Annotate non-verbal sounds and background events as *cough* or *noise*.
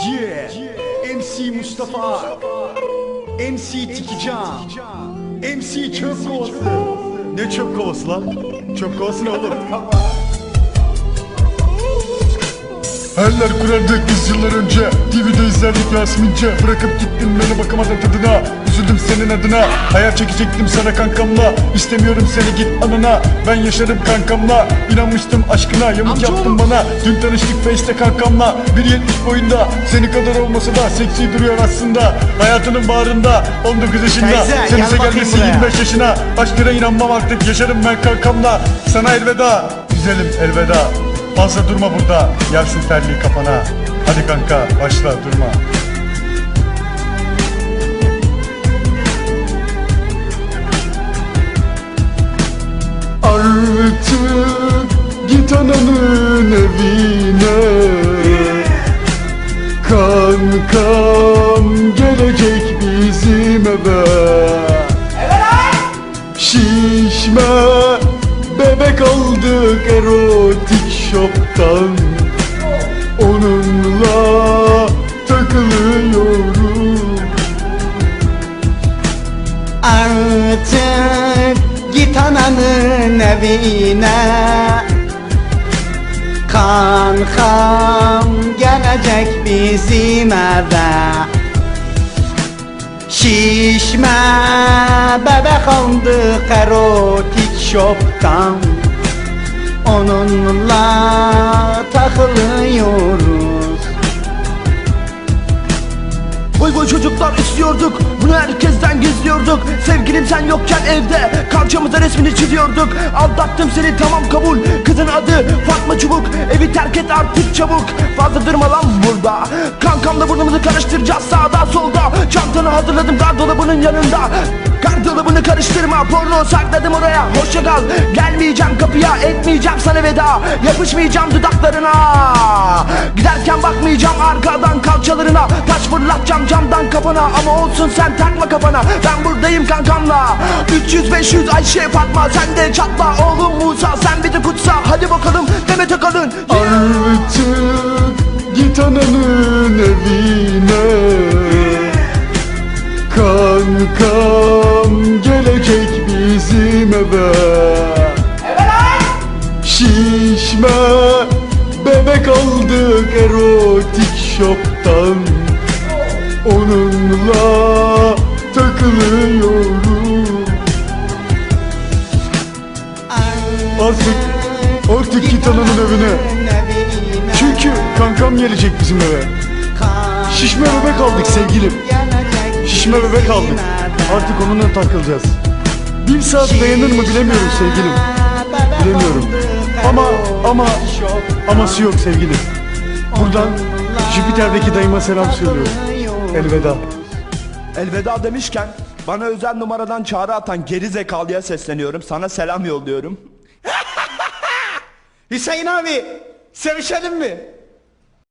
Yeah, MC Mustafa, MC Tikican, MC Çöp Kovası. Ne çöp kovası lan? Çöp kovası ne oğlum? Hayaller kurardık biz yıllar önce TV'de izlerdik Yasemince Bırakıp gittin beni bakamadan tadına senin adına. Hayal çekecektim sana kankamla. İstemiyorum seni git anana. Ben yaşarım kankamla. İnanmıştım aşkına Yamuk Amcaoğlu. yaptın bana. Dün tanıştık Face'te kankamla. 1.70 boyunda. Seni kadar olmasa da seksi duruyor aslında. Hayatının bağrında 19 yaşında. Teyze, gel ise bakayım gelmesi buraya. 25 yaşına. Aşkına inanmam artık. Yaşarım ben kankamla. Sana elveda. Güzelim elveda. Fazla durma burada. Yersin terliği kafana. Hadi kanka başla durma Artık git ananın evine. Kankam gelecek bizim eve. Şişme bebek aldık erotik shop'tan Onunla takılıyorum Artık git ananın evine. Kankam gelecek bizim eve. Şişme bebek aldık erotik shop'tan Onunla takılıyoruz çocuklar istiyorduk. Bunu herkesten gizliyorduk. Sevgilim sen yokken evde Kalçamıza resmini çiziyorduk. Aldattım seni tamam kabul. Kızın adı Fatma Çubuk. Evi terk et artık çabuk. Fazla durma lan burada. Kankamla burnumuzu karıştıracağız sağda solda. Çantanı hazırladım gardolabının yanında Gardolabını karıştırma Porno sakladım oraya. Hoşça kal. Gelmeyeceğim kapıya Etmeyeceğim sana veda. Yapışmayacağım dudaklarına. Giderken bakmayacağım arkadan kalçalarına. Taş fırlatacağım camdan kafana Ama olsun sen takma kafana. Ben buradayım kankamla. 300-500 Ayşe Fatma. Sen de çatla oğlum bizim eve Şişme. Bebek aldık erotik shop'tan Onunla takılıyorum Artık, artık git ananın evine. Çünkü kankam gelecek bizim eve. Şişme bebek aldık sevgilim. Şişme bebek aldık. Artık onunla takılacağız Bir saat dayanır mı bilemiyorum sevgilim. Bilemiyorum. Ama ama aması yok sevgilim. Buradan Jüpiter'deki dayıma selam söylüyorum. Elveda. Elveda demişken Bana özel numaradan çağrı atan geri zekalıya sesleniyorum. Sana selam yolluyorum. *laughs* Hüseyin abi, sevişelim mi?